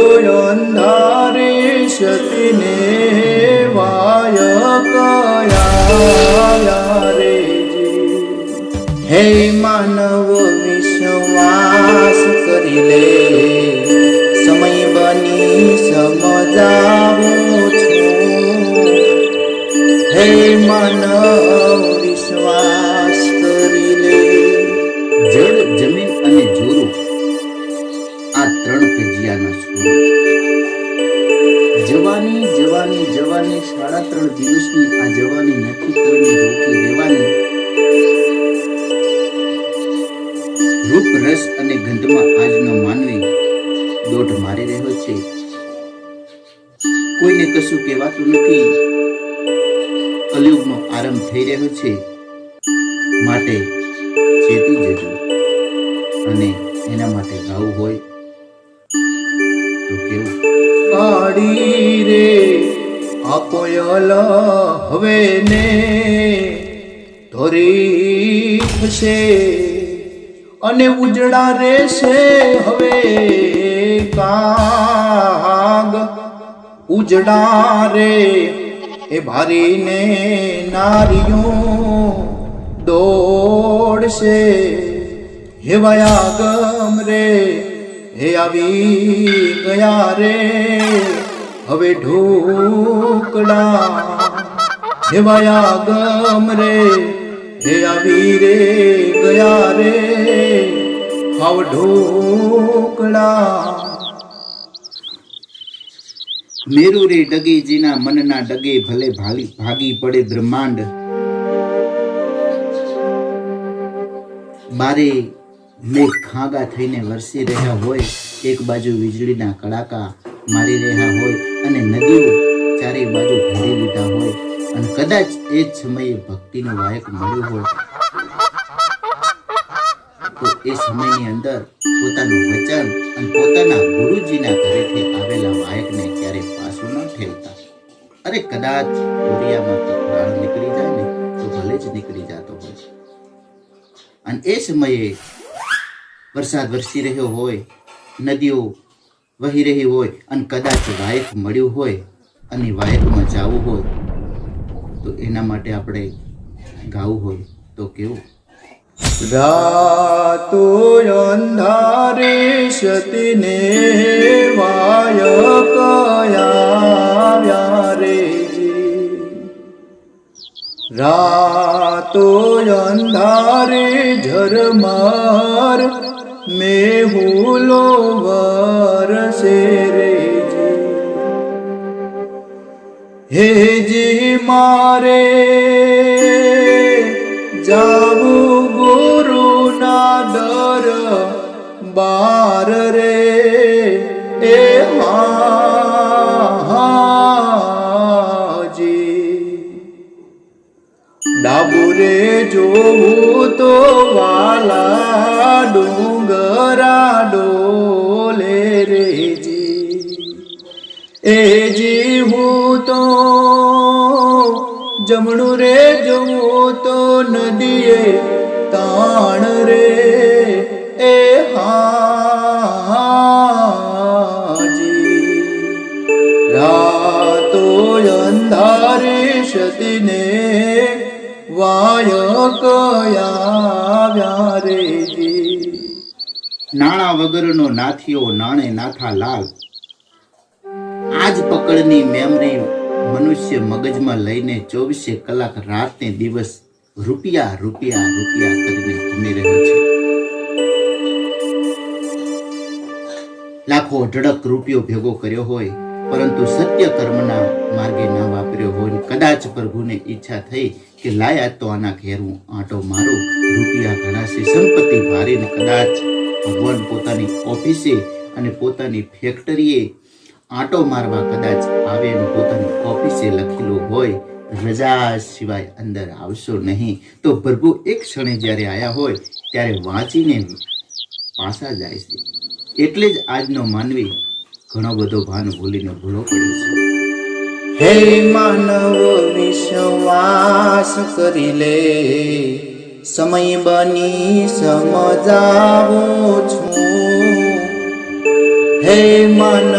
અંધારે સતીને ત્રણ દિવસની આ જવાની નક્કી કોઈને રોકી રહેવાની રૂપ રસ અને ગંધમાં આજનો માનવી દોઢ મારી રહ્યો છે. કોઈને કશું કહેવાતું નથી. કલયુગનો આરંભ થઈ રહ્યો છે. માટે ચેતી જજો. અને એના માટે ગાવું હોય તો કેવું? કાળી રે આપોયલ હવે ને ધોરી થશે અને ઉજળા રહેશે હવે કાગ ઉજળા રે એ ભારીને નારીઓ દોડશે. હેવાયા ગમ રે, હે આવી ગયા રે. હવે ઢોકળા હેવાયા ગમ રે આવી રે ગયા રે. હાવ ઢોકળા. મેરુ રે ડગેજીના મનના ડગે ભલે ભાલી ભાગી પડે બ્રહ્માંડ. બારે મેઘ ખાગા થઈને વરસી રહ્યા હોય, એક બાજુ વીજળીના કડાકા મારી રહ્યા હોય અને નદીઓ ચારે બાજુ ઘેરી લીધા હોય અને કદાચ એ જ સમયે ભક્તિનો વાયક મળ્યો હોય, તો એ સમયની અંદર પોતાનું વચન અને પોતાના ગુરુજીના ઘરેથી આવેલા વાયકને ક્યારે પાછું ન ઠેલતા. અરે કદાચ દુનિયામાંથી પ્રાણ નીકળી જાય ને, તો ભલે જ નીકળી જતો હોય. અને એ સમયે વરસાદ વરસી રહ્યો હોય, નદીઓ વહી રહી હોય અને કદાચ વાયક મળ્યું હોય અને વાયકમાં જવું હોય, તો એના માટે આપણે ગાવું હોય તો કેવું? રાતો અંધારે સતીને વાય કયા રે રાતો અંધારે ઝરમાર મેહુલો વરસે રે હેજી મારે જાવું ગુરુના દર બાર રે. એ જીવું તો, જમણું રે જવું તો નદીએ તાણ રે, એ હાજી. રાતો અંધારે સતીને વાય કયા રે નાણા વગરનો નાથીઓ નાણે નાથા લાલ આજ પકડની મેમરી મનુષ્ય મગજમાં લઈને ચોવીસે કલાક રાત ને દિવસ રૂપિયા રૂપિયા રૂપિયા કરીને ઘૂમી રહ્યો છે. લાખો અઢળક રૂપિયો ભેગો કર્યો હોય, પરંતુ સત્ય કર્મના માર્ગે ના વાપર્યો હોય, કદાચ પ્રભુને ઈચ્છા થઈ કે લાય તો આના ઘેર હું આંટો મારું, રૂપિયા ઘણા સંપત્તિ ભારીને કદાચ ભગવાન પોતાની ઓફિસે અને પોતાની ફેક્ટરીએ આંટો મારવા કદાચ આવે પોતાની ઓફિસે લખેલું હોય, રજા સિવાય અંદર આવશો નહીં. તો પ્રભુ એક ક્ષણે જ્યારે આયા હોય, ત્યારે વાંચીને પાછા જાય છે. એટલે જ આજનો માનવી ઘણો બધો ભાન ભૂલીને ભૂલો પડ્યો છે. હે માનવ, વિશ્વાસ કરી લે. સમય બની સમજાવું છું. હે મન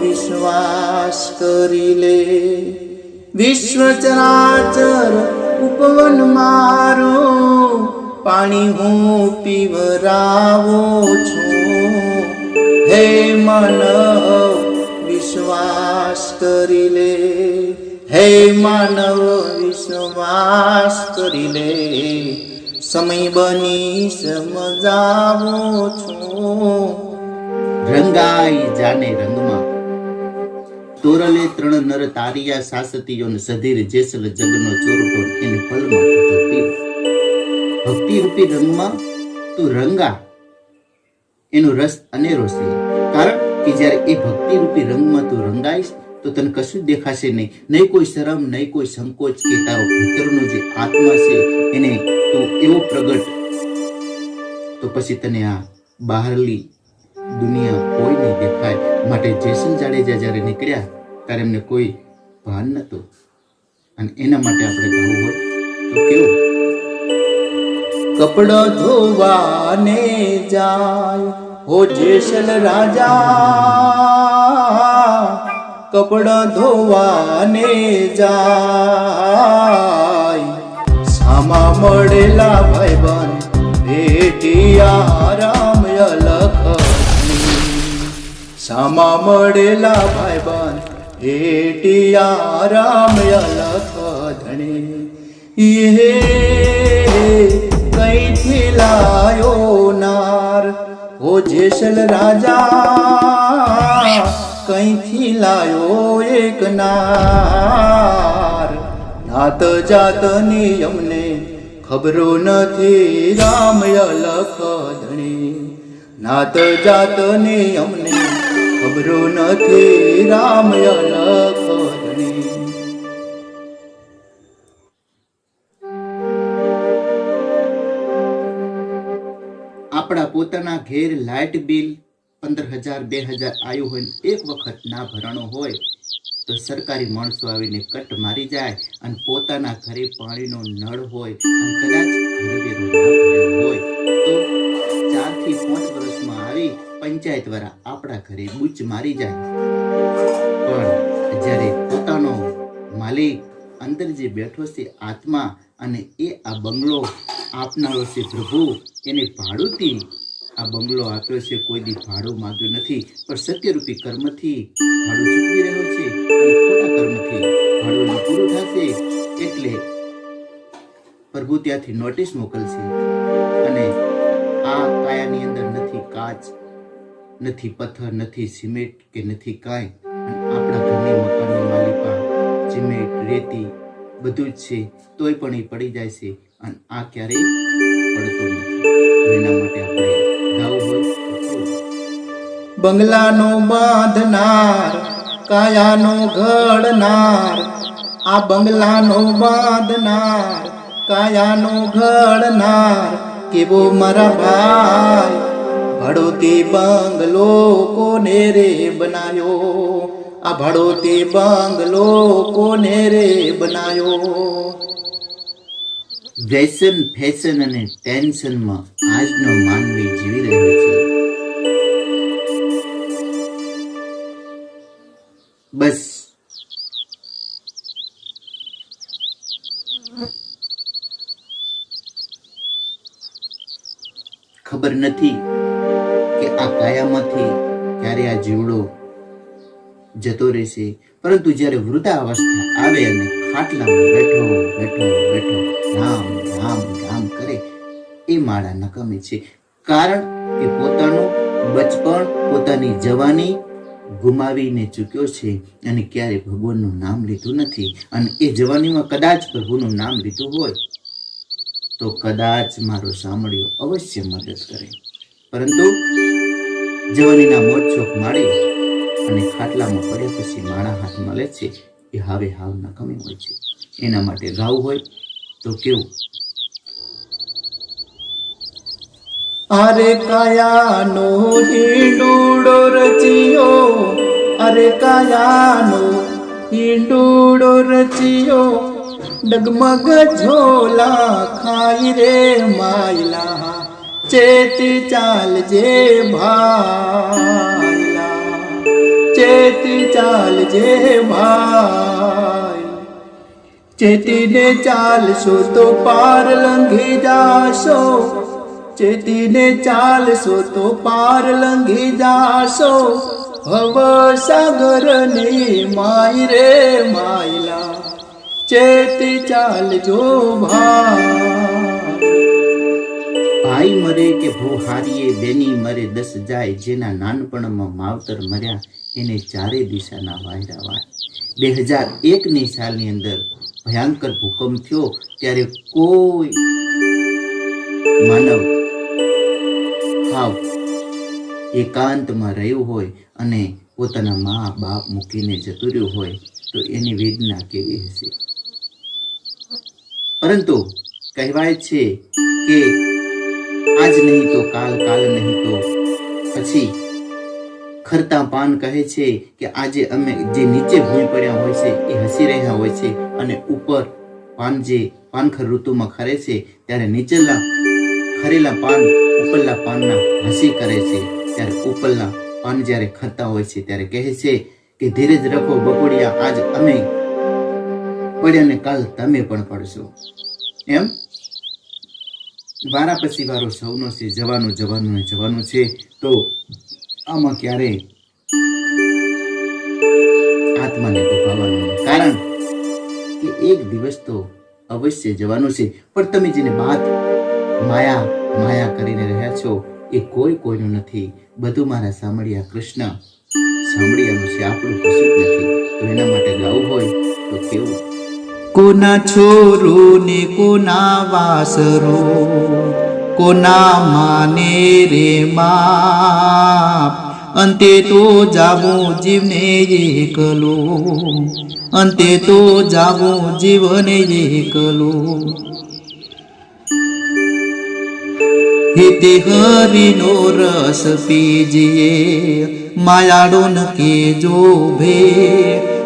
વિશ્વાસ કરી લે. વિશ્વ ચરાચર ઉપવન મારો, પાણી હું પીવરાવો છું. હે મન વિશ્વાસ કરી લે. હે માનવ વિશ્વાસ કરી લે. સમય બની સમજાવો છું. રંગાઈ જાને રંગમાં. તોરલે ત્રણ નર તારિયા સાસતીયોને સધીર જેસલ જગનો ચોરટો એને પલમાં ભક્તિ રૂપી. રંગમાં તું રંગા. એનો રસ અનેરો છે. કારણ કે જ્યારે એ ભક્તિ રૂપી રંગમાં તું રંગાઈશ, તો તને કશું દેખાશે નહીં. નહીં કોઈ શરમ, નહીં કોઈ સંકોચ કે તારો ભીતરનો જે આત્મા છે, એને તું એવો પ્રગટ. તો પછી તને આ બહારલી દુનિયા કોઈ નહીં દેખાય. માટે જેસન જાડેજા જ્યારે નીકળ્યા, ત્યારે એમને કોઈ ભાન નહોતું. અને એના માટે આપણે ગાવું હોય તો કેવું? કપડો ધોવાને જાય હો જેસલ રાજા. કપડો ધોવાને જાય. સામા મળેલા ભાઈબંધ ભેટિયા સામા મળેલા ભાઈબંધ હેટિયા રામ લખધણી એ કઈથી લાયો નાર ઓ જેસલ રાજા, કઈથી લાયો એક નાર? નાત જાત નિયમને ખબરો નથી રામ લખધણી નાત જાત નિયમને ખબરો નથી, રામ આપણા પોતાના ઘેર લાઇટ બિલ પંદર હજાર, બે હજાર આવ્યું હોય એક વખત ના ભરણો હોય, તો સરકારી માણસો આવીને કટ મારી જાય અને પોતાના ઘરે પાણીનો નળ હોય અને કદાચ ઘર હોય, તો ચારથી પાંચ પંચાયત વાળા આપણા ઘરે બૂચ મારી જાય. પણ જ્યારે પોતાનો માલિક અંદર જે બેઠો છે આત્મા અને એ આ બંગલો આપનારો છે પ્રભુ, એને ભાડુંથી આ બંગલો આપ્યો છે, કોઈ દી ભાડું માંગ્યું નથી. પણ સત્યરૂપી કર્મથી ભાડું ચૂકવી રહ્યો છે ખોટા કર્મથી ભાડું પૂરું થશે એટલે પ્રભુ ત્યાંથી નોટિસ મોકલશે. અને આ કાયાની અંદર નથી કાચ નથી પથ્થર, નથી સિમેન્ટ કે નથી કાંઈ. આપણા ઘરની મકાનની માલિકા સિમેન્ટ, રેતી બધું જ છે, તોય પણ એ પડી જાય છે. અને આ ક્યારેય પડતો નથી. એના માટે આપણે ગાવું હોય બંગલાનો બાંધનાર, કાયાનો ઘડનાર, આ બંગલાનો બાંધનાર, કાયાનો ઘડનાર, કેવો મારા ભાઈ? ભડોતી બંગલો કોને રે બનાયો? આ ભાડોતી બંગલો કોને રે બનાયો? વ્યસન ફેશન અને ટેન્શનમાં આજનો માનવી જીવી રહ્યો છે. બસ. ખબર નથી આ કાયામાંથી ક્યારે આ જીવડો જતો રહેશે? પરંતુ જ્યારે વૃદ્ધાવસ્થા આવે અને ખાટલામાં બેઠો બેઠો બેઠો, રામ રામ રામ કરે, એ માળા નકામી છે. કારણ કે પોતાનું બચપણ, પોતાની જવાની ગુમાવીને ચૂક્યો છે અને ક્યારે ભગવાનનું નામ લીધું નથી. અને એ જવાનીમાં કદાચ પ્રભુનું નામ લીધું હોય તો કદાચ મારો સાંભળ્યો અવશ્ય મદદ કરે. પરંતુ જવાનીના મોત ચોક માળી અને ખાટલામાં પડ્યા પછી માણા હાથમાં લે છે એ હાવે હાવ નકામી હોય છે. એના માટે ગાવું હોય તો કેવું? અરે કાયાનો હિંડુડો રચિયો, અરે કાયાનો હિંડુડો રચિયો, ડગમગ ઝોલા ખાઈ રે માયલા. ચેતી ચાલજે ભાયલા ચેતી ચાલજે ભાઈ ચેતીને ચાલશો તો પાર લંઘી જાશો ચેતીને ચાલશો તો પાર લંઘી જાશો હવ સાગરની માય રે માયલા ચેતી ચાલજો ભાઈ ભાઈ મરે કે ભો હારીએ બેની મરે દસ જાય, જેના નાનપણમાં માવતર મર્યા, એને ચારે દિશાના વાયરા વાય. બે હજાર એકની સાલની અંદર ભયંકર ભૂકંપ થયો, ત્યારે કોઈ માનવ હાવ એકાંતમાં રહ્યું હોય અને પોતાના મા બાપ મૂકીને જતું રહ્યું હોય, તો એની વેદના કેવી હશે? પરંતુ કહેવાય છે કે આજ નહીં તો કાલ કાલ નહીં તો પછી ખરતા પાન કહે છે કે આજે અમે જે નીચે ભૂઈ પડ્યા હોય છે, એ હસી રહ્યા હોય છે અને ઉપર પાન જે પાનખર ઋતુમાં ખરે છે, ત્યારે નીચેલા ખરેલા પાન ઉપરના પાનના હસી કરે છે. ત્યારે ઉપરના પાન જ્યારે ખરતા હોય છે, ત્યારે કહે છે કે ધીરજ રાખો બપોડિયા આજ અમે પડ્યા ને કાલ તમે પણ પડશો. એમ? વારા પછી વારો સૌનો છે, જવાનો જવાનો ને જવાનો છે. તો આમાં ક્યારે આત્માને દુભાવવાનું કારણ કે એક દિવસ તો અવશ્ય જવાનું છે. પણ તમે જેને વાત માયા માયા કરીને રહ્યા છો, એ કોઈ કોઈનું નથી. બધું મારા સાંભળ્યા કૃષ્ણ સાંભળ્યાનું છે, આપણું કશું નથી. તો એના માટે ગાવું હોય તો કેવું? કોના છોરો ને કોના વાસરો? કોના માને રે માપ અંતે તો જાવું જીવને એકલો. અંતે તો જાવું જીવને એકલો. હિતે હરિનો રસ પીજીએ, માયાડો ન કેજો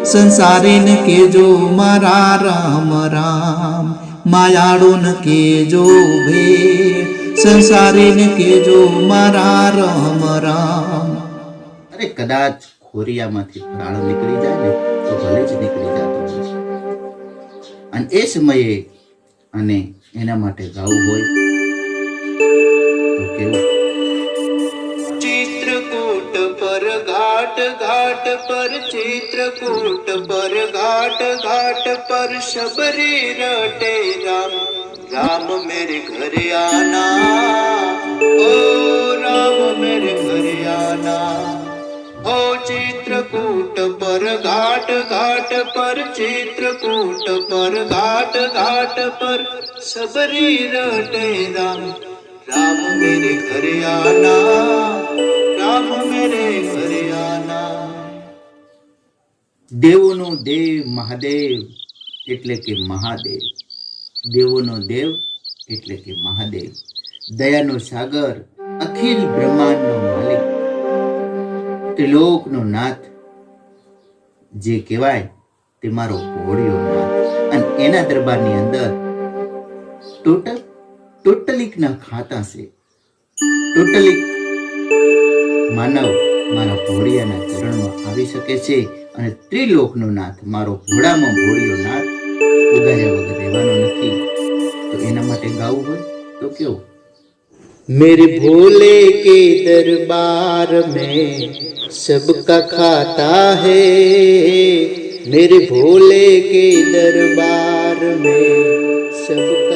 ભે સંસારી ન કેજો મારા રામ રામ માયાડો કેજો ભે સંસારીને કેજો મારા રામ રામ. અરે કદાચ ખોરિયામાંથી પ્રાણ નીકળી જાય ને, તો ભલે જ નીકળી જતો અને એ સમયે અને એના માટે ગાવું હોય, તો કેવું? ઘાટ પર ચિત્રકૂટ પર ઘાટ ઘાટ પર શબરી રટે રામ રામ મેરે ઘરે આના ઓ રામ મેરે ઘરે આના હો ચિત્રકૂટ પર ઘાટ ઘાટ પર ચિત્રકૂટ પર ઘાટ ઘાટ પર શબરી રટે રામ રામ મેરે ઘરે આના રામ મેરે ઘરે દેવોનો દેવ મહાદેવ એટલે કે મહાદેવ. દેવોનો દેવ એટલે કે મહાદેવ. દયાનો સાગર, અખિલ બ્રહ્માંડનો માલિક. ત્રિલોકનો નાથ. જે કહેવાય તે મારો ભોળિયો નાથ. અને એના દરબારની અંદર ટોટલ, ટોટલિકના ખાતા છે. ટોટલિક માનવ મારા ભોળિયાના ચરણમાં આવી શકે છે. અને ત્રિલોકનો નાથ મારો ભોળામાં ભોળિયો નાથ ઉગાર્યા વગર રહેવાનો નથી તો એના માટે ગાવું હોય તો કેવું मेरे भोले के दरबार में सबका खाता है मेरे भोले के दरबार में सबका